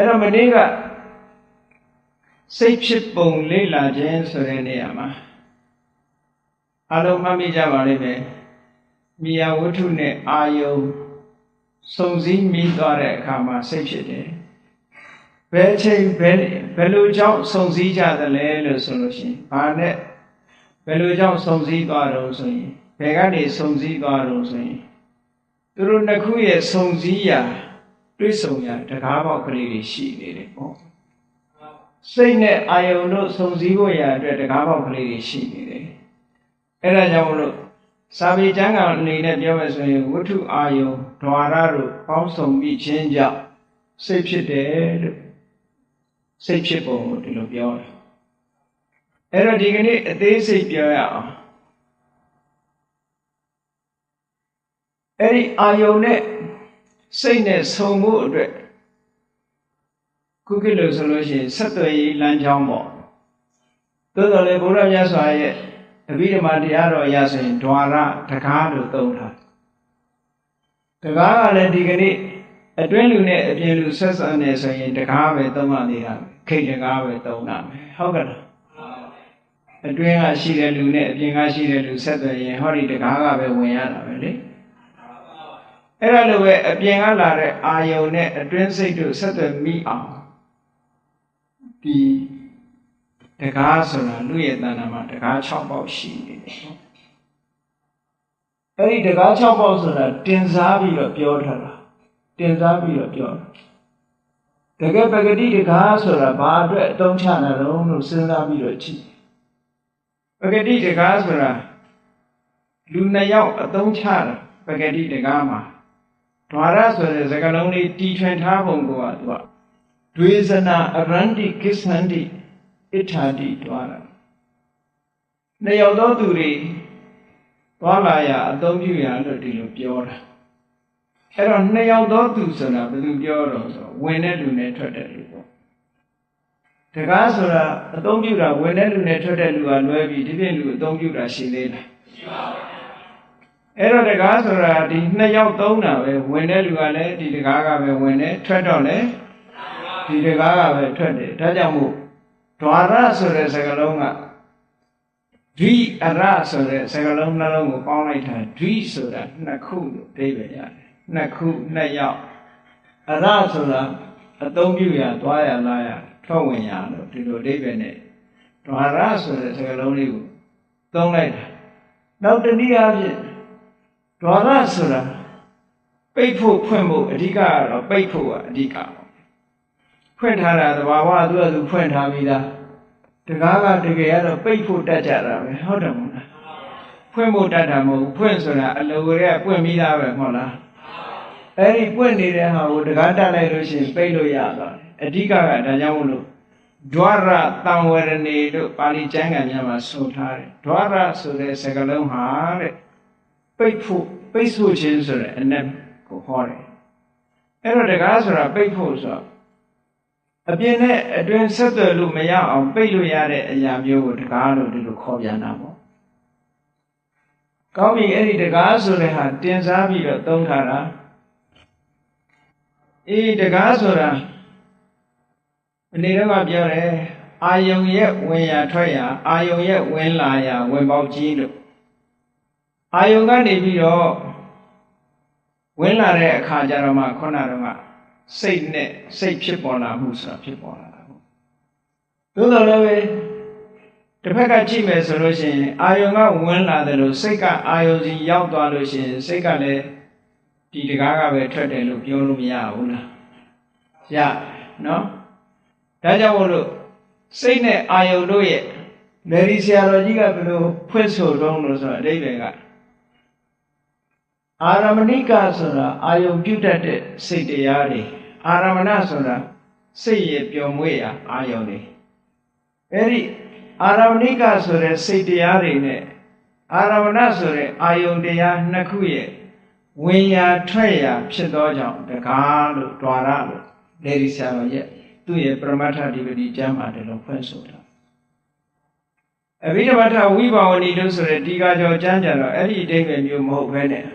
အဲ့တော့မနေ့ကစိတ်ဖြစ်ပုံလေ့လာခြင်းဆိုတဲ့နေရာမှာအလုံးမှတ်မိကြပါလိမ့်မယ်မိယာဝတ္ထုနဲ့အာယုံစုံစည်းမိသွားတဲ့အခါမှာစိတ်ဖြစ်တယ်ဘယ်အချိန်ဘယ်ဘယ်လိုကြောင့်စုံစည်းကြသလဲလို့ဆိုလို့ရှိရင်ဘာနဲ့ဘယ်လိုကြောင့်စုံစည်းသွားတော့ဆိုရင်ဘယ်ကနေစုံစည်းသွားတော့ဆိုရင်သူတို့နှစ်ခုရဲ့စုံစည်းရာ တွေ့ဆုံရာတကားပေါက်ကလေးတွေရှိနေတယ်ပေါ့စိတ်နဲ့အာယုံတို့စုံစည်းဖို့ရာအတွက်တကားပေါက်ကလေးတွေရှိနေတယ်အဲ့ဒါကြောင့်မလို့စာပေကျမ်းကအနေနဲ့ပြောမယ်ဆိုရင်ဝတ္ထုအာယုံဓဝါရတို့ပေါင်းစုံပြီးခြင်းကြောင့်စိတ်ဖြစ်တယ်လို့စိတ်ဖြစ်ပုံကိုဒီလိုပြောတယ်အဲ့တော့ဒီကနေ့အသေးစိတ်ပြောရအောင်အဲ့ဒီအာယုံနဲ့ စိတ်နဲ့ဆုံမှုအတွက်ခုခေတ်လို့ဆိုလို့ရှိရင်ဆက်သွယ်ရေးလမ်းကြောင်းပေါ့သို့တော်လည်းဘုရားမြတ်စွာရဲ့အဘိဓမ္မာတရားတော်အရဆိုရင် ద్వార တကားလို့သုံးထားတကားကလည်းဒီကနေ့အတွင်းလူနဲ့အပြင်လူဆက်ဆံနေဆိုရင်တကားပဲသုံးရနေတာခိတ်တကားပဲသုံးတာမယ်ဟုတ်ကဲ့လားအတွင်းကရှိတဲ့လူနဲ့အပြင်ကရှိတဲ့လူဆက်သွယ်ရင်ဟောဒီတကားကပဲဝင်ရတာပဲလေ အဲ့ဒါလိုပဲအပြင်ကလာတဲ့အာယုံနဲ့အတွင်းစိတ်တို့ဆက်သွယ်မိအောင်ဒီတကားဆိုတာလူရဲ့တဏ္ဍာမှာတကား6ပေါက်ရှိနေတယ်နော်အဲ့ဒီတကား6ပေါက်ဆိုတာတင်စားပြီးတော့ပြောထားတာတင်စားပြီးတော့ပြောတာတကယ်ပဂတိတကားဆိုတာဘာအတွက်အသုံးချတာလဲလို့စဉ်းစားပြီးတော့ကြည့်ပဂတိတကားဆိုတာလူနှစ်ယောက်အသုံးချတာပဂတိတကားမှာ ဓဝရဆိုတဲ့စကားလုံးလေးတီထွင်ထားပုံကသူကဒွေဇနာအရန္တိကိစ္ဆန္တိဣထာတိတွားတာနှစ်ယောက်သောသူတွေသွားလာရအသုံးပြုရလို့ဒီလိုပြောတာအဲ့တော့နှစ်ယောက်သောသူဆိုတာဘယ်သူပြောတော့ဆိုဝင်တဲ့လူနဲ့ထွက်တဲ့လူပေါ့တကားဆိုတာအသုံးပြုတာဝင်တဲ့လူနဲ့ထွက်တဲ့လူကလွဲပြီးဒီပြင်လူအသုံးပြုတာရှိသေးလားရှိပါဘူး အဲ့တော့တကားဆိုတာဒီနှစ်ယောက်သုံးတာပဲဝင်တဲ့လူကလည်းဒီတကားကပဲဝင်တယ်ထွက်တော့လည်းဒီတကားကပဲထွက်တယ်ဒါကြောင့်မို့ဒွါရဆိုတဲ့စကားလုံးကဒွိအရဆိုတဲ့စကားလုံးနှလုံးကိုပေါင်းလိုက်တာဒွိဆိုတာနှစ်ခုလို့အဓိပ္ပာယ်ရတယ်နှစ်ခုနှစ်ယောက်အရဆိုတာအသုံးပြုရသွားရလာရထွက်ဝင်ရလို့ဒီလိုအဓိပ္ပာယ်နဲ့ဒွါရဆိုတဲ့စကားလုံးလေးကိုသုံးလိုက်တာနောက်တနည်းအားဖြင့် ဒွါရဆိုတာပိတ်ဖို့ဖွင့်ဖို့အဓိကကတော့ပိတ်ဖို့ကအဓိကပေါ့ဖွင့်ထားတာသဘာဝသူ့အတူဖွင့်ထားပြီးသားတကားကတကယ်ကတော့ပိတ်ဖို့တတ်ကြတာပဲဟုတ်တယ်မဟုတ်လားဖွင့်ဖို့တတ်တာမဟုတ်ဘူးဖွင့်ဆိုတာအလိုကလေးကပွင့်ပြီးသားပဲမဟုတ်လားအဲ့ဒီပွင့်နေတဲ့ဟာကိုတကားတက်လိုက်လို့ရှိရင်ပိတ်လို့ရသွားတယ်အဓိကကဒါကြောင့်မလို့ဒွါရတံဝရဏီတို့ပါဠိကျမ်းဂန်များမှာဆိုထားတယ်ဒွါရဆိုတဲ့စကားလုံးဟာတဲ့ ပိတ်ဖို့ပိတ်ဆို့ခြင်းဆိုတဲ့အနက်ကိုဟောတယ်အဲ့တော့တကားဆိုတာပိတ်ဖို့ဆိုတော့အပြင်နဲ့အတွင်းဆက်သွယ်လို့မရအောင်ပိတ်လို့ရတဲ့အရာမျိုးကိုတကားလို့ဒီလိုခေါ်ပြန်တာပေါ့ကောင်းပြီအဲ့ဒီတကားဆိုတဲ့ဟာတင်စားပြီးတော့သုံးထားတာအေးတကားဆိုတာမနေ့တော့ပြောတယ်အာယုံရဲ့ဝင်ရထွက်ရအာယုံရဲ့ဝင်လာရဝင်ပေါက်ကြီးလို့ အာယုံကနေပြီးတော့ဝင်လာတဲ့အခါကျတော့မှခုနကတော့စိတ်နဲ့စိတ်ဖြစ်ပေါ်လာမှုဆိုတာဖြစ်ပေါ်လာတာပေါ့သို့တော်လည်းပဲတစ်ဖက်ကကြည့်မယ်ဆိုလို့ရှိရင်အာယုံကဝင်လာတယ်လို့စိတ်ကအာယုံစီရောက်သွားလို့ရှိရင်စိတ်ကလည်းဒီတကားကပဲထွက်တယ်လို့ပြောလို့မရဘူးလားရနော်ဒါကြောင့်မို့လို့စိတ်နဲ့အာယုံတို့ရဲ့မေရီဆရာတော်ကြီးကဘယ်လိုဖွင့်ဆိုတော့လို့ဆိုတော့အဓိပ္ပာယ်က အာရမဏိကဆိုတာအာယုံပြုတ်တတ်တဲ့စိတ်တရားတွေအာရမဏဆိုတာစိတ်ရဲ့ပျော်မွေ့ရာအာယုံတွေအဲ့ဒီအာရမဏိကဆိုတဲ့စိတ်တရားတွေနဲ့အာရမဏဆိုတဲ့အာယုံတရားနှစ်ခုရဲ့ဝင်ရာထွက်ရာဖြစ်သောကြောင့်တကားလို့တွာရလို့လေဒီဆရာတော်ရဲ့သူ့ရဲ့ပရမတ္ထဓိပတိကျမ်းမှာတယ်လို့ဖွင့်ဆိုတာအဘိဓမ္မထဝိဘာဝဏီတို့ဆိုတဲ့ဒီကာကျော်ကျမ်းကြတော့အဲ့ဒီအဓိပ္ပာယ်မျိုးမဟုတ်ဘဲနဲ့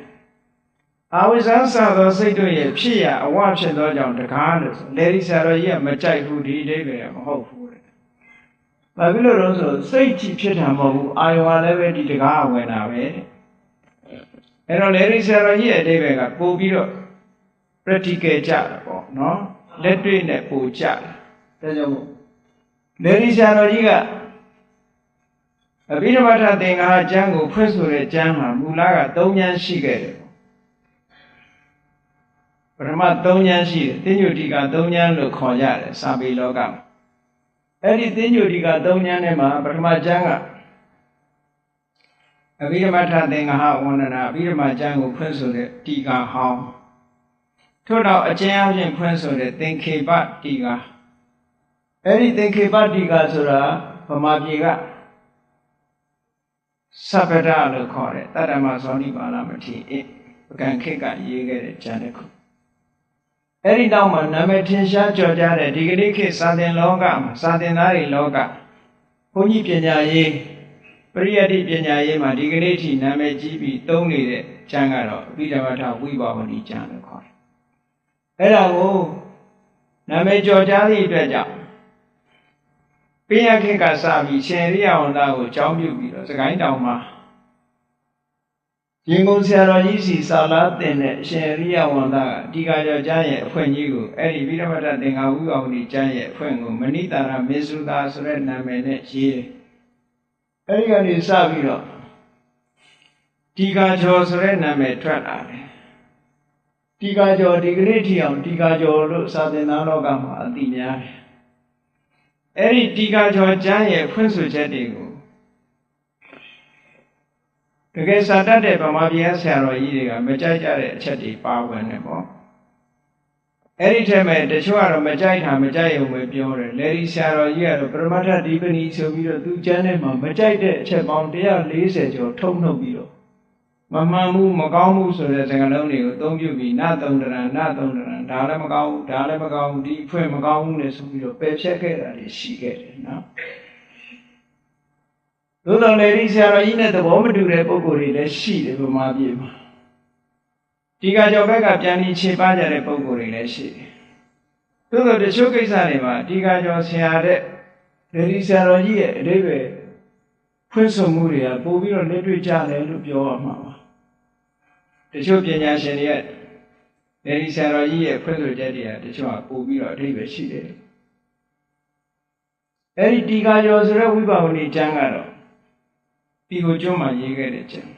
အာဝိဇ္ဇာစသောစိတ်တို့ရဲ့ဖြစ်ရအဝဖြစ်သောကြောင့်တကားလို့ဆိုလေဒီဆရာတော်ကြီးကမကြိုက်ဘူးဒီအတိတ်ပဲမဟုတ်ဘူးတဲ့။ဘာဖြစ်လို့လဲဆိုစိတ်ကြည့်ဖြစ်တာမဟုတ်ဘူးအာယောလည်းပဲဒီတကားဝင်တာပဲတဲ့။အဲ့တော့လေဒီဆရာတော်ကြီးရဲ့အတိတ်ပဲကပို့ပြီးတော့ practical ကြတာပေါ့နော်။လက်တွေ့နဲ့ပို့ကြတယ်။ဒါကြောင့်မို့လေဒီဆရာတော်ကြီးကအဘိဓမ္မာထသင်္ဃာကျမ်းကိုဖွင့်ဆိုတဲ့ကျမ်းမှာမူလက၃ဉာဏ်ရှိခဲ့တယ် ပထမ၃ဉာဏ်ရှိတယ်သင်္ညုတိက၃ဉာဏ်လို့ခေါ်ကြတယ်စာပေလောကမှာအဲ့ဒီသင်္ညုတိက၃ဉာဏ်ထဲမှာပထမကျမ်းကအဘိဓမ္မာထသင်္ဃာဝန္ဒနာအဘိဓမ္မာကျမ်းကိုဖွင့်ဆိုတဲ့တီကာဟောင်းထို့တော့အကျဉ်းအချင်းဖွင့်ဆိုတဲ့သင်္ခေပတီကာအဲ့ဒီသင်္ခေပတီကာဆိုတာဗမာပြည်ကသဗ္ဗဒလို့ခေါ်တဲ့တတ္တမဇောနိပါဠမတိအပကံခေတ်ကရေးခဲ့တဲ့ကျမ်းတစ်ခု အဲ့ဒီနောက်မှာနာမည်ထင်ရှားကြော်ကြားတဲ့ဒီကနေ့ခေတ်စာသင်လောကမှာစာသင်သားတွေလောကဘုန်းကြီးပညာရေးပရိယတ္တိပညာရေးမှာဒီကနေ့ထိနာမည်ကြီးပြီးသုံးနေတဲ့ကျမ်းကတော့အဘိဓမ္မာထဝိပါဝဏီကျမ်းလို့ခေါ်တယ်အဲ့ဒါကိုနာမည်ကြော်ကြားသည့်အတွက်ကြောင့်ပိယခေတ်ကစပြီးရှင်ရိယဝန္တာကိုကြောင်းပြုပြီးတော့စကိုင်းတောင်မှာ ရင်ကုန်ဆရာတော်ကြီးစီစာလာတင်တဲ့အရှင်ရိယဝန္တာကအဓိကကြောကျမ်းရဲ့အဖွင့်ကြီးကိုအဲ့ဒီဗိဓမ္မတသင်္ဃဝိပါဝဏီကျမ်းရဲ့အဖွင့်ကိုမဏိတာရမေစုသာဆိုတဲ့နာမည်နဲ့ရေးတယ်။အဲ့ဒီကနေစပြီးတော့တီကာကျော်ဆိုတဲ့နာမည်ထွက်လာတယ်။တီကာကျော်ဒီကနေ့ထိအောင်တီကာကျော်လို့စာသင်သားလောကမှာအတိများတယ်။အဲ့ဒီတီကာကျော်ကျမ်းရဲ့ဖွင့်ဆိုချက်တွေကို တကယ်စာတတ်တဲ့ဗမာပြည်ဆရာတော်ကြီးတွေကမကြိုက်ကြတဲ့အချက်တွေပါဝင်တယ်ပေါ့အဲ့ဒီထဲမှာတချို့ကတော့မကြိုက်တာမကြိုက်ရုံပဲပြောတယ်လေဒီဆရာတော်ကြီးကတော့ပရမတ္ထဒီပဏီဆိုပြီးတော့သူကျမ်းထဲမှာမကြိုက်တဲ့အချက်ပေါင်း140ကျော်ထုတ်နှုတ်ပြီးတော့မမှန်ဘူးမကောင်းဘူးဆိုတဲ့စကားလုံးတွေကိုအသုံးပြုပြီးနသုံးတရံနသုံးတရံဒါလည်းမကောင်းဘူးဒါလည်းမကောင်းဘူးဒီဖွဲ့မကောင်းဘူးလေဆိုပြီးတော့ပယ်ဖြတ်ခဲ့တာတွေရှိခဲ့တယ်နော် သို့တော်လည်းဒီဆရာတော်ကြီးနဲ့သဘောမတူတဲ့ပုံကိုယ်တွေလည်းရှိတယ်ဗမာပြည်မှာဒီကကြောဘက်ကပြန်ပြီးခြေပါကြတဲ့ပုံကိုယ်တွေလည်းရှိတယ်သို့တော်တချို့ကိစ္စတွေမှာဒီကကြောဆရာတဲ့ဒီဆရာတော်ကြီးရဲ့အတိပ္ပယ်ဖွင့်ဆိုမှုတွေကပို့ပြီးတော့လက်တွေ့ကြတယ်လို့ပြောရမှာပါတချို့ပညာရှင်တွေကဒီဆရာတော်ကြီးရဲ့ဖွင့်ဆိုချက်တွေကတချို့ကပို့ပြီးတော့အတိပ္ပယ်ရှိတယ်အဲ့ဒီဒီကကြောဆိုတဲ့ဝိပါဝဏီကျမ်းကတော့ ပီကိုကျွန်းမှာရေးခဲ့တဲ့ကျမ်း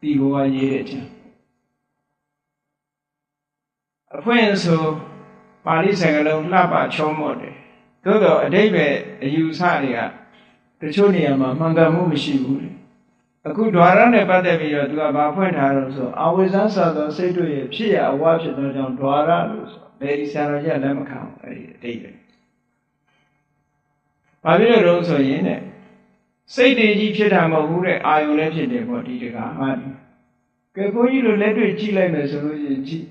ပီကိုကရေးတဲ့ကျမ်းအဖွင့်ဆိုပါဠိစကားလုံးလှပချောမော့တယ်သို့တော့အတိတ်ပဲအယူဆတွေကတချို့နေရာမှာမှန်ကန်မှုမရှိဘူးလေအခု ద్వార နဲ့ပတ်သက်ပြီးတော့သူကဘာဖွင့်ထားလို့ဆိုအဝိဇ္ဇဆာသောစိတ်တို့ရဲ့ဖြစ်ရအဝါဖြစ်သောကြောင့် ద్వార လို့ဆိုဗေဒီဆရာတော်ကြီးကလက်မခံဘူးအဲ့ဒီအတိတ်ပဲဘာဖြစ်လို့လဲဆိုရင်တဲ့ စိတ်တွေကြီးဖြစ်တာမဟုတ်ဘူးတဲ့အာယုလည်းဖြစ်တယ်ပေါ့ဒီတကားဟာဒီကဲဘုန်းကြီးတို့လက်တွေ့ကြည့်လိုက်မယ်ဆိုလို့ရှိရင်ကြည့်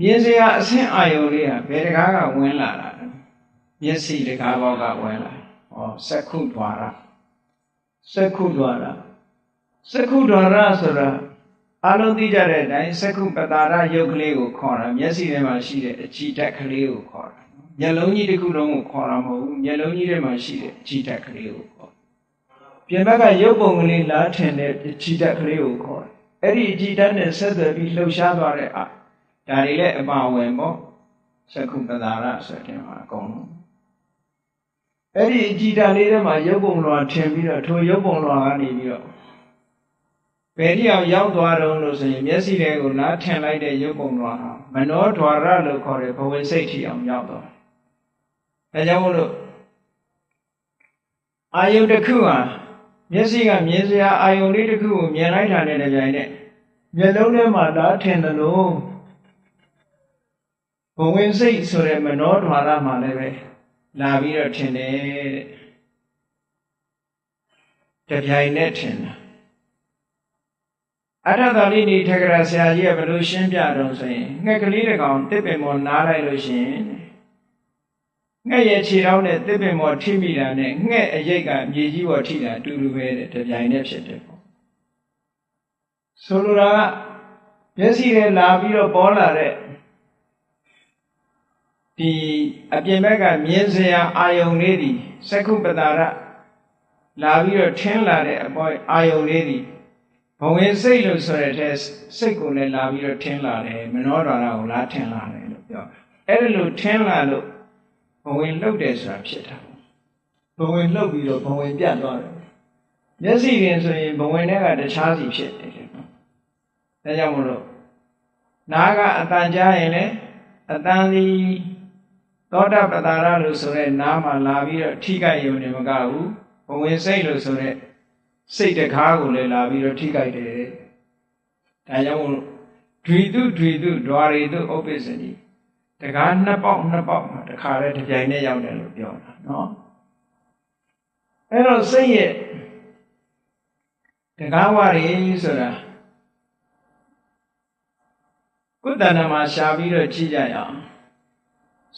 မြင်စရာအဆင့်အာယုလေးကဘယ်တကားကဝင်လာတာလဲမျက်စိတကားဘောက်ကဝင်လာဟောစက္ခုဒွါရစက္ခုဒွါရစက္ခုဒွါရဆိုတာအလုံးသိကြတဲ့အတိုင်းစက္ခုပတာရယုတ်ကလေးကိုခေါ်တာမျက်စိထဲမှာရှိတဲ့အကြည့်ဓာတ်ကလေးကိုခေါ်တာ မျက်လုံးကြီးတစ်ခုလုံးကိုခေါ်တာမဟုတ်ဘူးမျက်လုံးကြီးထဲမှာရှိတဲ့ကြည်ဓာတ်ကလေးကိုခေါ်ပြင်ဘက်ကရုပ်ပုံကလေးလားထင်တဲ့ကြည်ဓာတ်ကလေးကိုခေါ်တယ်အဲ့ဒီကြည်ဓာတ်နဲ့ဆက်သွယ်ပြီးလှုပ်ရှားသွားတဲ့အာဒါတွေလည်းအပါဝင်ပေါ့သက္ခုပဒါရဆိုတဲ့မှာအကုန်လုံးအဲ့ဒီကြည်ဓာတ်လေးထဲမှာရုပ်ပုံလွှာထင်ပြီးတော့ထိုရုပ်ပုံလွှာကနေပြီးတော့ဘယ်တိအောင်ရောက်သွားတော့လို့ဆိုရင်မျက်စိတွေကိုလားထင်လိုက်တဲ့ရုပ်ပုံလွှာဟာမနောဓာရလို့ခေါ်တဲ့ဘဝစိတ်ထီအောင်ရောက်သွား ဒါကြောင့်မို့လို့အာယုတစ်ခုဟာမျက်စိကမြင်စရာအာယုလေးတစ်ခုကိုမြင်လိုက်တာနဲ့တပြိုင်နက်မျက်လုံးထဲမှာဒါထင်တယ်လို့ဘဝင်စိတ်ဆိုတဲ့မနောဓာရမှာလည်းပဲလာပြီးတော့ထင်တယ်တဲ့တပြိုင်နက်ထင်တာအထသာလိနေထကရာဆရာကြီးကဘယ်လိုရှင်းပြတော့ဆိုရင်ငှက်ကလေးတစ်ကောင်တစ်ပင်ပေါ်နားလိုက်လို့ရှိရင် ငှက်ရဲ့ခြေထောက်နဲ့တစ်ပင်ပေါ်ထိမိတာနဲ့ငှက်အရိပ်ကမြေကြီးပေါ်ထိတာအတူတူပဲတဲ့တပြိုင်တည်းဖြစ်တယ်ပေါ့ဆိုလိုတာကမျက်စိနဲ့လာပြီးတော့ပေါ်လာတဲ့ဒီအပြင်ဘက်ကမြင်စရာအာယုံလေးဒီစက္ခုပတာရလာပြီးတော့ထင်းလာတဲ့အပေါ်အာယုံလေးဒီဘဝင်စိတ်လို့ဆိုရတဲ့စိတ်ကိုလည်းလာပြီးတော့ထင်းလာတယ်မနောဒွါရကိုလာထင်းလာတယ်လို့ပြောအဲ့ဒါလို့ထင်းလာလို့ ဘဝင်လှုပ်တယ်ဆိုတာဖြစ်တာဘဝင်လှုပ်ပြီးတော့ဘဝင်ပြတ်သွားတယ်မျက်စိရင်ဆိုရင်ဘဝင်ထဲကတခြားစီဖြစ်တယ်နော်ဒါကြောင့်မို့လို့နားကအတန်ကြားရင်လည်းအတန်ဒီသောတာပတ္တာရလို့ဆိုတဲ့နားမှာလာပြီးတော့ထိခိုက်ရုံနဲ့မကဘူးဘဝင်စိတ်လို့ဆိုတဲ့စိတ်တကားကိုလည်းလာပြီးတော့ထိခိုက်တယ်ဒါကြောင့်မို့ဒွေတုဒွေတုဒွာရီတုဥပ္ပစ္စတိ တကားနှစ်ပေါက်နှစ်ပေါက်မှာတခါလဲတစ်ပြိုင်နဲ့ရောက်တယ်လို့ပြောတာနော်အဲ့တော့စိတ်ရဲ့တကားဝရီဆိုတာကုသဏမှာရှားပြီးတော့ကြည့်ကြရအောင်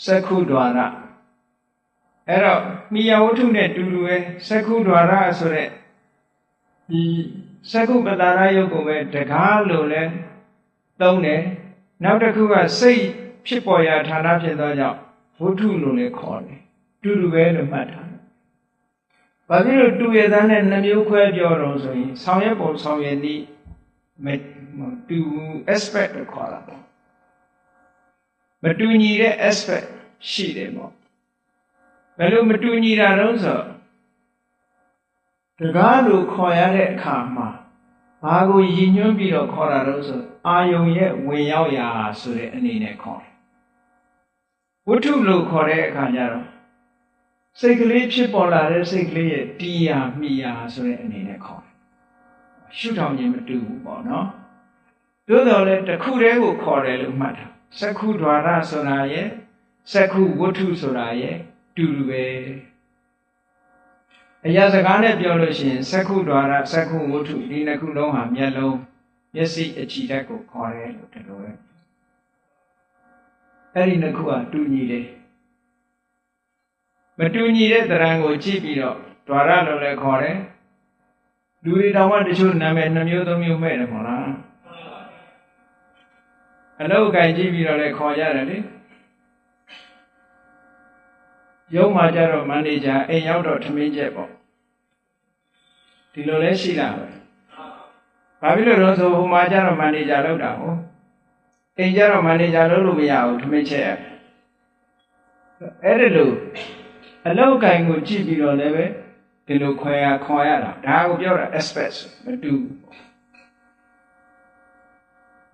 စက္ခုဒွါရအဲ့တော့မိယဝတ္ထုနဲ့တူတူပဲစက္ခုဒွါရဆိုတဲ့ဒီစက္ခုပတာရယုတ်ကိုပဲတကားလို့လဲသုံးတယ်နောက်တစ်ခုကစိတ် ဖြစ်ပေါ်ရာဌာနဖြစ်သောကြောင့်ဝတ္ထုလို့လည်းခေါ်တယ်တူတူပဲလို့မှတ်ထားတယ်ဘာဖြစ်လို့တူရတဲ့နဲ့နှမျိုးခွဲပြောတော့ဆိုရင်ဆောင်ရွက်ပုံဆောင်ရွက်နည်းမတူ aspect ကိုခေါ်တာပေါ့မတူညီတဲ့ aspect ရှိတယ်ပေါ့ဘယ်လိုမတူညီတာတော့ဆိုတကားလို့ခေါ်ရတဲ့အခါမှာဘာကိုရည်ညွှန်းပြီးတော့ခေါ်တာတော့ဆိုအာယုံရဲ့ဝင်ရောက်ရာဆိုတဲ့အနေနဲ့ခေါ်တယ် ဝတ္ထုလို့ခေါ်တဲ့အခါကျတော့စိတ်ကလေးဖြစ်ပေါ်လာတဲ့စိတ်ကလေးရဲ့တီးရာမိရာဆိုတဲ့အနေနဲ့ခေါ်တယ်ရှုထောင်ခြင်းမတူဘူးပေါ့နော်သို့တော်လည်းတစ်ခုတည်းကိုခေါ်တယ်လို့မှတ်တာစက္ခုဒွါရဆိုတာရဲ့စက္ခုဝတ္ထုဆိုတာရဲ့တူတူပဲအရာစကားနဲ့ပြောလို့ရှိရင်စက္ခုဒွါရစက္ခုဝတ္ထုဒီနှစ်ခုလုံးဟာမျက်လုံးမျက်စိအကြည့်ဓာတ်ကိုခေါ်တယ်လို့တလို့ပဲ အဲ့ဒီနှစ်ခုကတူညီတယ်မတူညီတဲ့တရံကိုကြည့်ပြီးတော့ဒွါရလို့လည်းခေါ်တယ်လူတွေတောင်မှတချို့နာမည်နှမျိုးသုံးမျိုးမဲ့တယ်မဟုတ်လားအလုတ်ကင်ကြည့်ပြီးတော့လည်းခေါ်ကြတယ်လေရုံးမှာကြတော့မန်နေဂျာအိမ်ရောက်တော့ထမင်းချက်ပေါ့ဒီလိုလဲရှိလာပဲဘာဖြစ်လို့လဲဆိုဟိုမှာကြတော့မန်နေဂျာလောက်တာဟုတ် အိမ်ကြတော့မန်နေဂျာလုပ်လို့မရဘူးထမင်းချက်အဲ့ဒါလို့အလောက်ကင်ကိုကြည့်ပြီးတော့လည်းပဲဒီလိုခွဲရခွန်ရတာဒါကိုပြောတာ aspect မတူ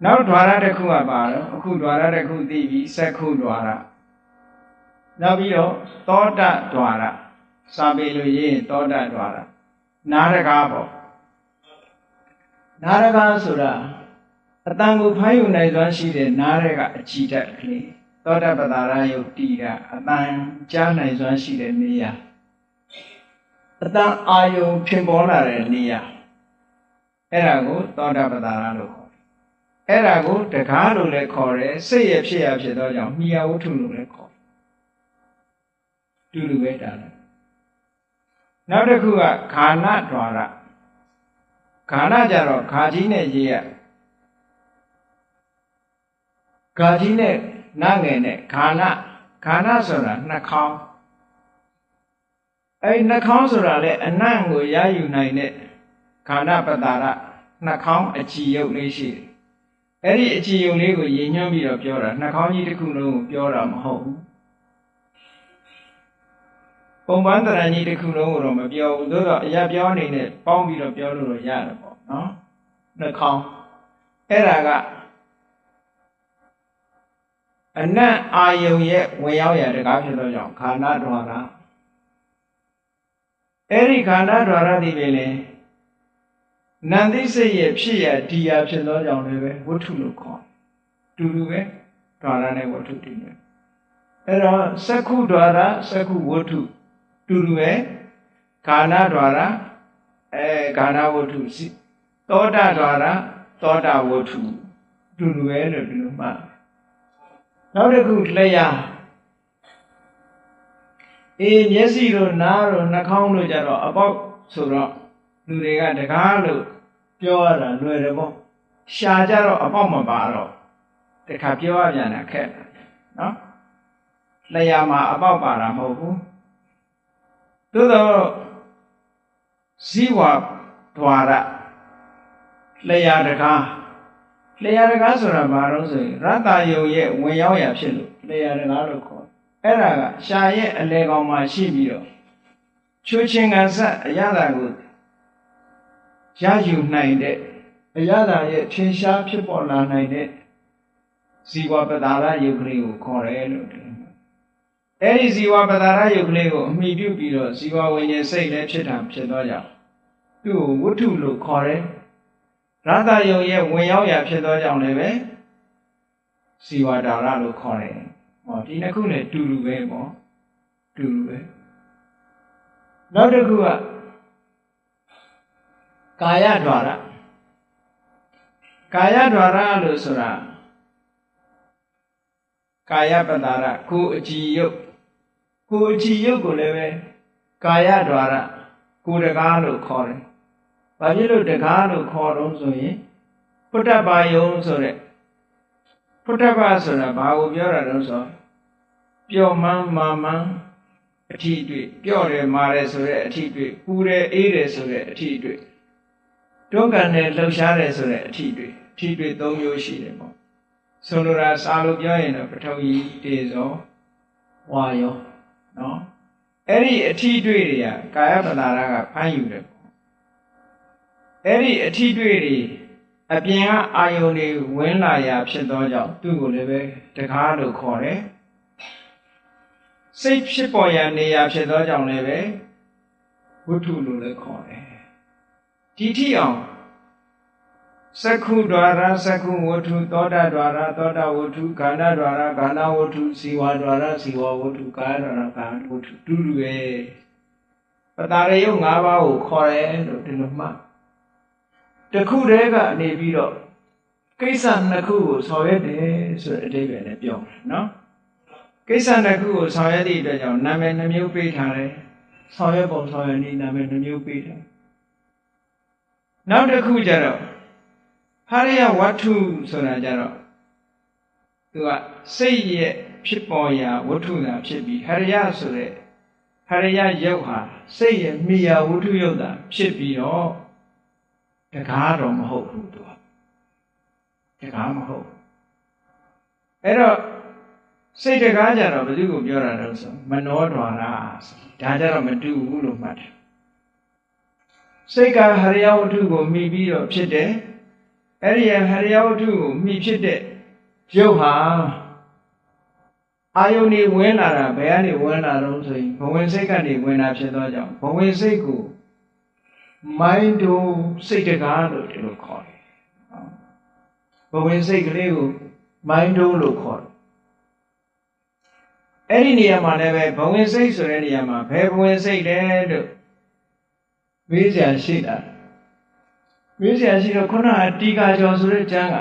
နောက် द्वार တစ်ခုကပါတော့အခု द्वार တစ်ခုသိပြီစက္ခု द्वार နောက်ပြီးတော့သောတ द्वार စာပေလို့ရေးရင်သောတ द्वार နာရကားပေါ့နာရကားဆိုတာ အတန်ကိုဖမ်းယူနိုင်စွမ်းရှိတဲ့နားရဲ့ကအကြည့်တတ်ကလေးသောတပတာရယုတ်တီကအတန်ကြားနိုင်စွမ်းရှိတဲ့နေရာအတန်အာယုံဖြစ်ပေါ်လာတဲ့နေရာအဲ့ဒါကိုသောတပတာရလို့ခေါ်တယ်အဲ့ဒါကိုတကားလို့လည်းခေါ်တယ်စိတ်ရဖြစ်ရဖြစ်သောကြောင့်မိယဝတ္ထုလို့လည်းခေါ်တယ်တူတူပဲတာလည်းနောက်တစ်ခုကခါဏဓာရခါဏကြတော့ခါကြီးနဲ့ရေးရ ခါကြီးနဲ့နငယ်နဲ့ခါနခါနဆိုတာနှာခေါင်းအဲ့နှာခေါင်းဆိုတာလေအနံ့ကိုရယူနိုင်တဲ့ခန္ဓာပတ္တာရနှာခေါင်းအကြည်ယုတ်လေးရှိတယ်အဲ့ဒီအကြည်ယုတ်လေးကိုရည်ညွှန်းပြီးတော့ပြောတာနှာခေါင်းကြီးတစ်ခုလုံးကိုပြောတာမဟုတ်ဘူးပုံပန်းတရဏကြီးတစ်ခုလုံးကိုတော့မပြောဘူးသို့တော့အရာပြောအနေနဲ့ပေါင်းပြီးတော့ပြောလို့ရတယ်ပေါ့နော်နှာခေါင်းအဲ့ဒါက အနတ်အာယုံရဲ့ဝင်ရောက်ရာတကားဖြစ်သောကြောင့်ခန္ဓာတော်ရအဲ့ဒီခန္ဓာတော်ရသည်ပင်လေနန္တိစိတ်ရဲ့ဖြစ်ရဒီရဖြစ်သောကြောင့်လည်းပဲဝတ္ထုလို့ခေါ်တူတူပဲဒါရနဲ့ဝတ္ထုတူတယ်အဲ့တော့သက္ခုဒွါရသက္ခုဝတ္ထုတူတူပဲခန္ဓာဒွါရအဲခန္ဓာဝတ္ထုစီသောတာဒွါရသောတာဝတ္ထုတူတူပဲလို့ဒီလိုမှတ် နောက်တစ်ခုလျှာအေးမျက်စိတို့နားတို့နှာခေါင်းတို့ကြတော့အပေါက်ဆိုတော့လူတွေကတကားလို့ပြောရတာလွယ်တယ်ပေါ့ရှာကြတော့အပေါက်မပါတော့တခါပြောရပြန်တာခက်နော်လျာမှာအပေါက်ပါတာမဟုတ်ဘူးသို့တော့ဇီဝဒွါရလျာတကား လျာတကားဆိုတာဘာလို့ဆိုရင်ရတ္တယုံရဲ့ဝင်ရောက်ရာဖြစ်လို့လျာတကားလို့ခေါ်အဲ့ဒါကရှာရဲ့အလေကောင်မှာရှိပြီးတော့ချိုးချင်းကန်ဆက်အရသာကိုရယူနိုင်တဲ့အရသာရဲ့ထင်ရှားဖြစ်ပေါ်လာနိုင်တဲ့ဇီဝပဒါရယုတ်ကလေးကိုခေါ်တယ်လို့ဒီအဲ့ဒီဇီဝပဒါရယုတ်ကလေးကိုအမိပြုပြီးတော့ဇီဝဝိညာဉ်စိတ်လည်းဖြစ်တာဖြစ်တော့ကြောင့်သူ့ကိုဝတ္ထုလို့ခေါ်တယ် ရတယုံရဲ့ဝင်ရောက်ရာဖြစ်သောကြောင့်လည်းပဲစီဝါဒါရလို့ခေါ်တယ်ဟောဒီနှစ်ခုနဲ့တူတူပဲပေါ့တူတူပဲနောက်တစ်ခုကကာယဓာရကာယဓာရလို့ဆိုတာကာယပတာရကိုယ်အကြည်ယုတ်ကိုယ်အကြည်ယုတ်ကိုလည်းပဲကာယဓာရကိုယ်တကားလို့ခေါ်တယ် ။ဘာဖြစ်လို့တကားလို့ခေါ်တော့ဆိုရင်ဖုတ္တပါယုံဆိုတဲ့ဖုတ္တပါဆိုတာဘာကိုပြောတာတုံးဆိုပျော်မှန်းမာမှန်းအထီးတွေ့ပျော့တယ်မာတယ်ဆိုတဲ့အထီးတွေ့ပူတယ်အေးတယ်ဆိုတဲ့အထီးတွေ့တွန်းကန်တယ်လှုပ်ရှားတယ်ဆိုတဲ့အထီးတွေ့အထီးတွေ့၃မျိုးရှိတယ်ပေါ့ဆိုလိုတာစာလိုပြောရင်တော့ပထဝီတေဇောဝါယောနော်အဲ့ဒီအထီးတွေ့တွေကကာယပလာရကဖမ်းယူတယ် အဲ့ဒီအထီးတွေ့တွေအပြင်ကအာယုန်တွေဝင်လာရာဖြစ်သောကြောင့်သူ့ကိုလည်းပဲတကားလို့ခေါ်တယ်စိတ်ဖြစ်ပေါ်ရနေရာဖြစ်သောကြောင့်လည်းပဲဝတ္ထုလို့လည်းခေါ်တယ်ဒီထိအောင်သက္ခု द्वार သက္ခုဝတ္ထုသောတာ द्वार သောတာဝတ္ထုခန္ဓာ द्वार ခန္ဓာဝတ္ထုဇီဝ द्वार ဇီဝဝတ္ထုကာယ द्वार ကာယဝတ္ထုတူတူပဲပတာရယုတ်၅ပါးကိုခေါ်တယ်လို့ဒီလိုမှတ် တခုတည်းကနေပြီးတော့ကိစ္စနှစ်ခုကိုဆောင်ရွက်တယ်ဆိုတဲ့အဓိပ္ပာယ်နဲ့ပြောတယ်နော်ကိစ္စနှစ်ခုကိုဆောင်ရွက်သည့်အတွက်ကြောင့်နာမည်နှမျိုးပေးထားတယ်ဆောင်ရွက်ပုံဆောင်ရွက်နည်းနာမည်နှမျိုးပေးတယ်နောက်တစ်ခုကျတော့ဟာရယဝတ္ထုဆိုတာကြတော့သူကစိတ်ရဲ့ဖြစ်ပေါ်ရာဝတ္ထုသာဖြစ်ပြီးဟရယဆိုတဲ့ဟရယယုတ်ဟာစိတ်ရဲ့မိယာဝတ္ထုယုတ်သာဖြစ်ပြီးတော့ တကားတော့မဟုတ်ဘူးသူကတကားမဟုတ်အဲ့တော့စိတ်တကားကြတော့ဘယ်သူကိုပြောတာလဲဆိုမနောဒွါရဒါကြတော့မတူဘူးလို့မှတ်တယ်စိတ်ကဟရိယဝတ္ထုကိုမိပြီးတော့ဖြစ်တယ်အဲ့ဒီဟရိယဝတ္ထုကိုမိဖြစ်တဲ့ရုပ်ဟာအာယုန်နေဝင်လာတာဘယ်ကနေဝင်လာတော့ဆိုရင်ဘဝင်စိတ်ကနေဝင်လာဖြစ်သောကြောင့်ဘဝင်စိတ်ကို မိုင်းတို့စိတ်တကားလို့ဒီလိုခေါ်တယ်ဘဝင်စိတ်ကလေးကိုမိုင်းတို့လို့ခေါ်တယ်အဲ့ဒီနေရာမှာလည်းပဲဘဝင်စိတ်ဆိုတဲ့နေရာမှာဘယ်ဘဝင်စိတ်လဲလို့မေးစရာရှိတာမေးစရာရှိတော့ခုနကတီကာကျော်ဆိုတဲ့ကျမ်းက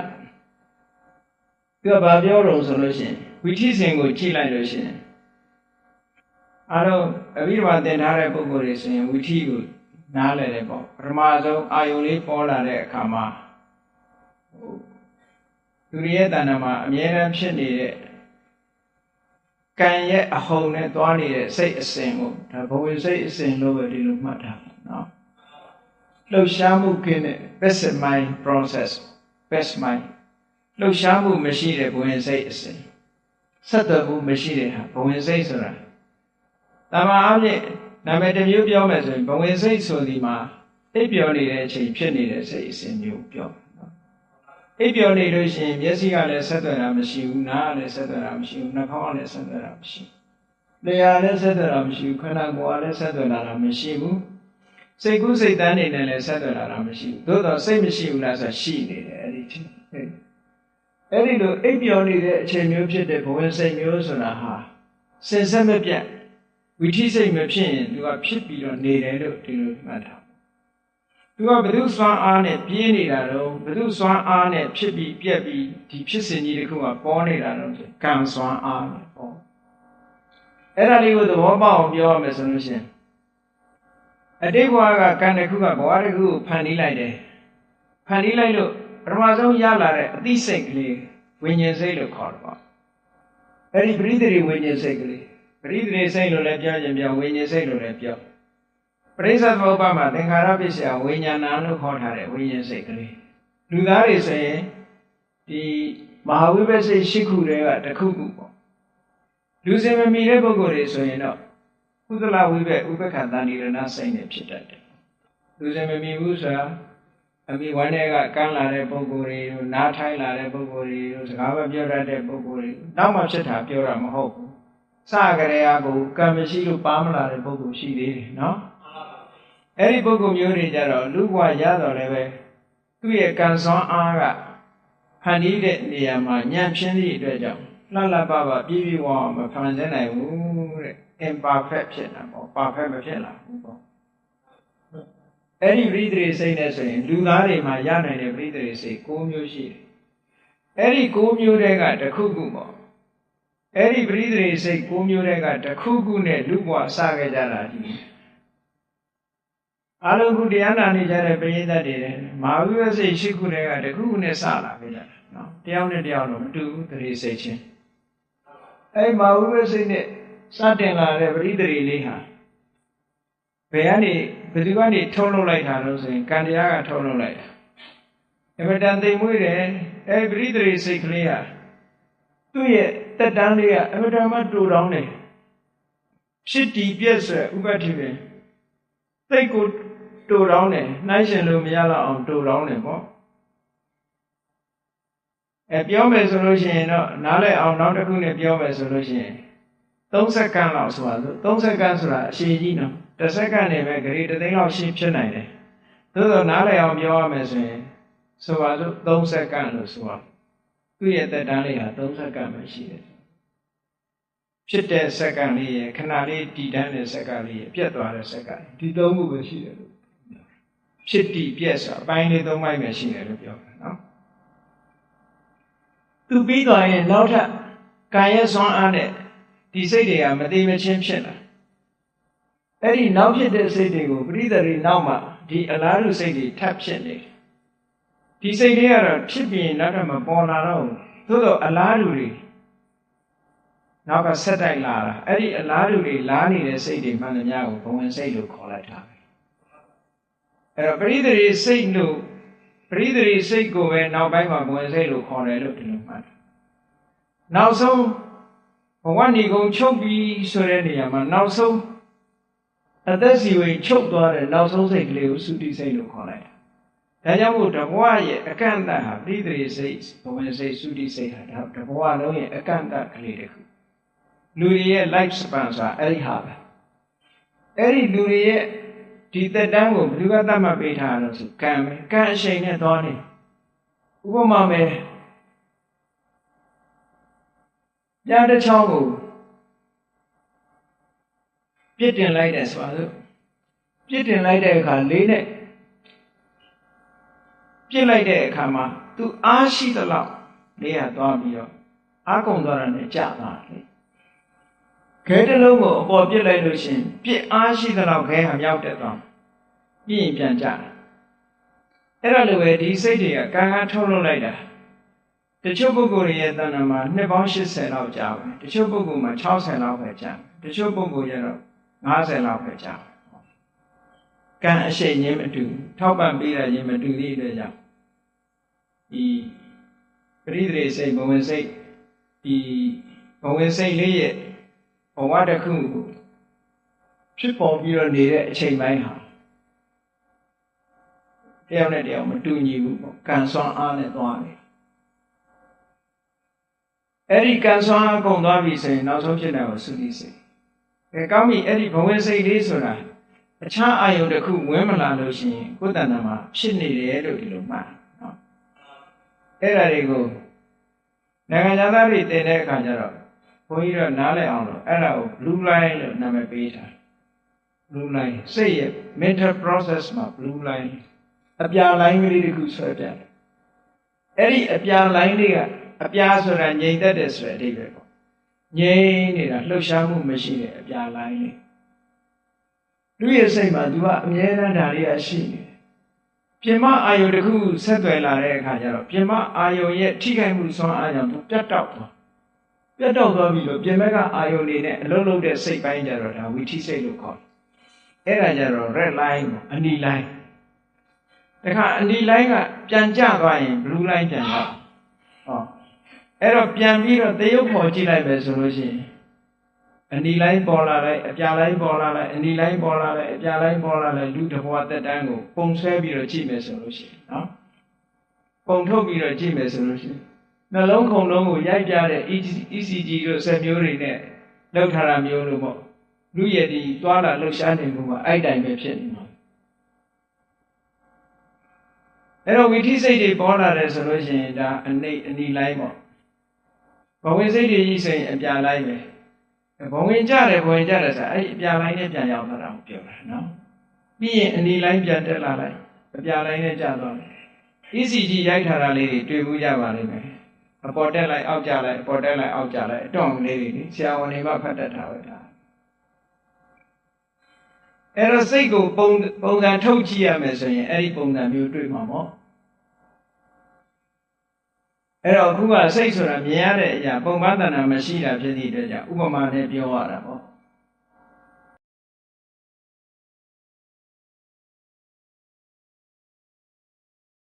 သူကဘာပြောတော့ဆိုလို့ရှိရင်ဝိထိစဉ်ကိုကြည့်လိုက်လို့ရှိရင်အားလုံးအဘိဓမ္မာသင်ထားတဲ့ပုဂ္ဂိုလ်တွေဆိုရင်ဝိထိကို နားလည်တယ်ပေါ့ပထမဆုံးအာယုံလေးပေါ်လာတဲ့အခါမှာသူရဲ့တဏ္ဍာမှာအမြဲတမ်းဖြစ်နေတဲ့ကံရဲ့အဟုန်နဲ့သွားနေတဲ့စိတ်အစဉ်ကိုဒါဘဝစိတ်အစဉ်လို့ပဲဒီလိုမှတ်ထားနော်လှုပ်ရှားမှုကင်းတဲ့ passive mind process passive mind လှုပ်ရှားမှုမရှိတဲ့ဘဝင်စိတ်အစဉ်ဆက်သွယ်မှုမရှိတဲ့ဟာဘဝင်စိတ်ဆိုတာတမန်အဖြစ် နာမည်တစ်မျိုးပြောမယ်ဆိုရင်ဘဝင်စိတ်ဆိုဒီမှာအိပ်ပျော်နေတဲ့အချိန်ဖြစ်နေတဲ့စိတ်အစဉ်မျိုးပြောနော်အိပ်ပျော်နေလို့ရှိရင်မျက်စိကလည်းဆက်သွယ်တာမရှိဘူးနားကလည်းဆက်သွယ်တာမရှိဘူးနှာခေါင်းကလည်းဆက်သွယ်တာမရှိဘူးလျှာလည်းဆက်သွယ်တာမရှိဘူးခန္ဓာကိုယ်ကလည်းဆက်သွယ်လာတာမရှိဘူးစိတ်ကူးစိတ်တန်းနေနဲ့လည်းဆက်သွယ်လာတာမရှိဘူးသို့တော့စိတ်မရှိဘူးလားဆိုရှိနေတယ်အဲ့ဒီချင်းအဲ့ဒီလိုအိပ်ပျော်နေတဲ့အချိန်မျိုးဖြစ်တဲ့ဘဝင်စိတ်မျိုးဆိုတာဟာစင်ဆက်မပြတ် ဝိထိစိတ်မဖြစ်ရင်သူကဖြစ်ပြီးတော့နေတယ်လို့ဒီလိုမှတ်ထားသူကဘု து စွမ်းအားနဲ့ပြေးနေတာတော့ဘု து စွမ်းအားနဲ့ဖြစ်ပြီးပြက်ပြီးဒီဖြစ်စဉ်ကြီးတစ်ခုကပေါ်နေတာတော့ကံစွမ်းအားပေါ့အဲ့ဒါလေးကိုသဘောပေါက်အောင်ပြောရမယ်ဆိုလို့ရှိရင်အတိတ်ဘဝကကံတစ်ခုကဘဝတစ်ခုကိုဖန်တီးလိုက်တယ်ဖန်တီးလိုက်လို့ပထမဆုံးရလာတဲ့အသိစိတ်ကလေးဝိညာဉ်စိတ်လို့ခေါ်တယ်ပေါ့အဲ့ဒီပရိသေဝိညာဉ်စိတ်ကလေး ပရိသေစိတ်လို့လည်းပြောခြင်းပြောဝိညာဉ်စိတ်လို့လည်းပြောပရိစ္ဆေသမုပ္ပါမှာသင်္ခါရပစ္စယဝိညာဏလို့ခေါ်ထားတဲ့ဝိညာဉ်စိတ်ကလေးလူသားတွေဆိုရင်ဒီမဟာဝိပဿိရှိခုတွေကတစ်ခုခုပေါ့လူစင်မမီတဲ့ပုဂ္ဂိုလ်တွေဆိုရင်တော့ကုသလဝိဘက်ဥပက္ခတန်ဒီရဏစိတ်နဲ့ဖြစ်တတ်တယ်လူစင်မမီဘူးဆိုတာအမိဝမ်းတွေကကမ်းလာတဲ့ပုဂ္ဂိုလ်တွေတို့နားထိုင်းလာတဲ့ပုဂ္ဂိုလ်တွေတို့စကားမပြောတတ်တဲ့ပုဂ္ဂိုလ်တွေနောက်မှဖြစ်တာပြောတာမဟုတ်ဘူး စကြရေအကိုကံမရှိလို့ပါမလာတဲ့ပုဂ္ဂိုလ်ရှိသေးတယ်နော်အဲ့ဒီပုဂ္ဂိုလ်မျိုးတွေကြတော့လူဘဝရတော့လည်းပဲသူ့ရဲ့ကံစွမ်းအားကဖန်တီးတဲ့နေရာမှာညံဖြင်းသည့်အတွက်ကြောင့်လှလှပပပြည့်ပြည့်ဝဝမဖန်ဆင်းနိုင်ဘူးတဲ့ imperfect ဖြစ်တာပေါ့ perfect မဖြစ်လာဘူးပေါ့အဲ့ဒီပရိသေစိတ်နဲ့ဆိုရင်လူသားတွေမှာရနိုင်တဲ့ပရိသေစိတ်၉မျိုးရှိတယ်အဲ့ဒီ၉မျိုးတည်းကတစ်ခုခုပေါ့ အဲ့ဒီပရိသေစိတ်၉မျိုးတည်းကတစ်ခုခုနဲ့လူဘဝစခဲ့ကြတာဒီအလုံးခုတရားနာနေကြတဲ့ပရိသတ်တွေလည်းမာဝိဝစိတ်ရှိခုတည်းကတစ်ခုခုနဲ့စလာခဲ့ကြတာနော်တယောက်နဲ့တယောက်တော့မတူဘူးတရေစိတ်ချင်းအဲ့မာဝိဝစိတ်နဲ့စတင်လာတဲ့ပရိသေလေးဟာဘယ်ကနေဘယ်သူကနေထုံးလုပ်လိုက်တာလို့ဆိုရင်ကံတရားကထုံးလုပ်လိုက်တာအမတန်သိမ်မွေးတယ်အဲပရိသေစိတ်ကလေးဟာ သူ့ရဲ့တက်တန်းလေးကအမတန်မှတူတောင်းတယ်ဖြစ်တည်ပြည့်ဆွဲဥပတိပင်သိတ်ကိုတူတောင်းတယ်နှိုင်းရှင်လို့မရတော့အောင်တူတောင်းတယ်ပေါ့အဲပြောမယ်ဆိုလို့ရှိရင်တော့နားလည်အောင်နောက်တစ်ခုနဲ့ပြောမယ်ဆိုလို့ရှိရင်30စက္ကန့်လောက်ဆိုတာဆို30စက္ကန့်ဆိုတာအရှိကြီးနော်တစ်စက္ကန့်နဲ့ပဲဂရေတသိန်းလောက်ရှင်းဖြစ်နိုင်တယ်သို့သောနားလည်အောင်ပြောရမယ်ဆိုရင်ဆိုပါစို့3စက္ကန့်လို့ဆိုပါ သူ့ရဲ့တက်တန်းလေးဟာ3စက္ကန့်ပဲရှိတယ်ဖြစ်တဲ့စက္ကန့်လေးရယ်ခဏလေးတည်တန်းတဲ့စက္ကန့်လေးရယ်ပြတ်သွားတဲ့စက္ကန့်ဒီသုံးခုပဲရှိတယ်လို့ဖြစ်တည်ပြတ်ဆိုအပိုင်းလေးသုံးပိုင်းပဲရှိတယ်လို့ပြောတယ်နော်သူပြီးသွားရင်နောက်ထပ်ကာယဆွမ်းအားနဲ့ဒီစိတ်တွေကမတိမချင်းဖြစ်လာအဲ့ဒီနောက်ဖြစ်တဲ့စိတ်တွေကိုပရိသေရီနောက်မှာဒီအလားတူစိတ်တွေထပ်ဖြစ်နေတယ် ဒီစိတ်တွေကတော့ဖြစ်ပြီးနောက်ထပ်မပေါ်လာတော့ဘူးသို့တော့အလားတူတွေနောက်ကဆက်တိုက်လာတာအဲ့ဒီအလားတူတွေလားနေတဲ့စိတ်တွေမှန်သမျှကိုဘဝင်စိတ်လို့ခေါ်လိုက်တာပဲအဲ့တော့ပရိသေရီစိတ်လို့ပရိသေရီစိတ်ကိုပဲနောက်ပိုင်းမှာဘဝင်စိတ်လို့ခေါ်တယ်လို့ဒီလိုမှတ်နောက်ဆုံးဘဝဏီကုံချုပ်ပြီးဆိုတဲ့နေရာမှာနောက်ဆုံးအသက်စီဝင်ချုပ်သွားတဲ့နောက်ဆုံးစိတ်ကလေးကိုသုတိစိတ်လို့ခေါ်လိုက်တာ ဒါကြောင့်မို့တဘဝရဲ့အကန့်အသတ်ဟာပရိသေစိတ်ဘဝင်စိတ်သုတိစိတ်ဟာဒါတဘဝလုံးရဲ့အကန့်အသတ်ကလေးတစ်ခုလူတွေရဲ့ life span ဆိုတာအဲ့ဒီဟာပဲအဲ့ဒီလူတွေရဲ့ဒီသက်တမ်းကိုဘယ်သူကသတ်မှတ်ပေးထားလို့ဆိုကံပဲကံအရှိန်နဲ့သွားနေဥပမာမယ်ပြားတစ်ချောင်းကိုပြစ်တင်လိုက်တယ်ဆိုတော့ပြစ်တင်လိုက်တဲ့အခါလေးနဲ့ ပြစ်လိုက်တဲ့အခါမှာသူအားရှိသလောက်လေးရသွားပြီးတော့အားကုန်သွားတာနဲ့ကြာသွားတယ်ခဲတစ်လုံးကိုအပေါ်ပြစ်လိုက်လို့ရှိရင်ပြစ်အားရှိသလောက်ခဲဟာမြောက်တက်သွားပြီးရင်ပြန်ကြတယ်အဲ့ဒါလိုပဲဒီစိတ်တွေကကံကထုတ်လုပ်လိုက်တာတချို့ပုဂ္ဂိုလ်တွေရဲ့တဏ္ဍာမှာနှစ်ပေါင်း80လောက်ကြာပဲတချို့ပုဂ္ဂိုလ်မှာ60လောက်ပဲကြာတချို့ပုဂ္ဂိုလ်ကျတော့50လောက်ပဲကြာ ကံအရှိန်ချင်းမတူထောက်ပံ့ပေးရခြင်းမတူသည့်အတွက်ကြောင့်ဒီပရိသေစိတ်ဘဝင်စိတ်ဒီဘဝင်စိတ်လေးရဲ့ဘဝတစ်ခုဖြစ်ပေါ်ပြီးတော့နေတဲ့အချိန်ပိုင်းဟာတယောက်နဲ့တယောက်မတူညီဘူးပေါ့ကံစွမ်းအားနဲ့သွားတယ်အဲ့ဒီကံစွမ်းအကုန်သွားပြီဆိုရင်နောက်ဆုံးဖြစ်တယ်ကိုသုတိစိတ်။အဲကောင်းပြီအဲ့ဒီဘဝင်စိတ်လေးဆိုတာ အခြားအာယုန်တစ်ခုဝင်မလာလို့ရှိရင်ကိုယ်တဏ္ဍာမှာဖြစ်နေတယ်လို့ဒီလိုမှတ်နော်။အဲ့ဒါတွေကိုနိုင်ငံသားတွေတင်တဲ့အခါကျတော့ဘုန်းကြီးတို့နားလည်အောင်လို့အဲ့ဒါကို blue line လို့နာမည်ပေးထား။ blue line စိတ်ရဲ့ mental process မှာ blue line အပြာ line ကလေးတစ်ခုဆွဲပြတယ်။အဲ့ဒီအပြာ line လေးကအပြားဆိုတာငြိမ်သက်တယ်ဆိုတဲ့အဓိပ္ပာယ်ပေါ့ငြိမ်နေတာလှုပ်ရှားမှုမရှိတဲ့အပြားလိုင်းလေး လူရဲ့စိတ်မှာ तू ကအမြဲတမ်းဒါလေးရရှိနေတယ်ပြင်မအာယုတစ်ခုဆက်သွယ်လာတဲ့အခါကျတော့ပြင်မအာယုရဲ့ထိခိုက်မှုဆွမ်းအားကြောင့်သူပြတ်တောက်သွားပြတ်တောက်သွားပြီလို့ပြင်မကအာယုနေနဲ့အလုံးလုံးတဲ့စိတ်ပိုင်းကျတော့ဒါဝီထိစိတ်လို့ခေါ်တယ်အဲ့ဒါကျတော့ red line ပေါ့အနီ line တခါအနီ line ကပြန်ကျသွားရင် blue line ပြန်ရောက်ဟောအဲ့တော့ပြန်ပြီးတော့တရုပ်ပေါ်ကြည့်လိုက်ပဲဆိုလို့ရှိရင် အနီလိုင်းပေါ်လာလိုက်အပြာလိုင်းပေါ်လာလိုက်အနီလိုင်းပေါ်လာလိုက်အပြာလိုင်းပေါ်လာလိုက်လူတစ်ဘဝတက်တန်းကိုပုံဆွဲပြီးတော့ကြည့်မယ်ဆိုလို့ရှိရင်နော်ပုံထုတ်ပြီးတော့ကြည့်မယ်ဆိုလို့ရှိရင်နှလုံးခုန်လုံးကိုရိုက်ပြတဲ့ ECG တို့ဆက်မျိုးတွေနဲ့လောက်ထားတာမျိုးလို့ပေါ့လူရည်ဒီသွားလာလှုပ်ရှားနေမှုကအဲ့တိုင်ပဲဖြစ်နေမှာအဲ့တော့ဝိထိစိတ်တွေပေါ်လာတယ်ဆိုလို့ရှိရင်ဒါအနိအနီလိုင်းပေါ့ဘဝင်စိတ်တွေကြီးဆိုရင်အပြာလိုင်းပဲ ဘဝင်ကြတယ်ဘဝင်ကြတယ်ဆိုအဲ့ဒီအပြာလိုင်းနဲ့ပြန်ရောက်လာတာကိုပြောတာနော်ပြီးရင်အနီလိုင်းပြန်တက်လာလိုက်အပြာလိုင်းနဲ့ကျသွားတယ် ECG ရိုက်ထားတာလေးတွေတွေ့မှုကြပါလိမ့်မယ်အပေါ်တက်လိုက်အောက်ကျလိုက်အပေါ်တက်လိုက်အောက်ကျလိုက်အတော့လေးတွေဆရာဝန်တွေမှဖတ်တတ်တာပဲဒါအဲ့တော့စိတ်ကိုပုံပုံစံထုတ်ကြည့်ရမယ်ဆိုရင်အဲ့ဒီပုံစံမျိုးတွေ့မှာပေါ့ အဲ့တော့အခုကစိတ်ဆိုတာမြင်ရတဲ့အရာပုံမှန်တဏ္ဍာမရှိတာဖြစ်သည့်အတွက်ကြောင့်ဥပမာနဲ့ပြောရတာပေါ့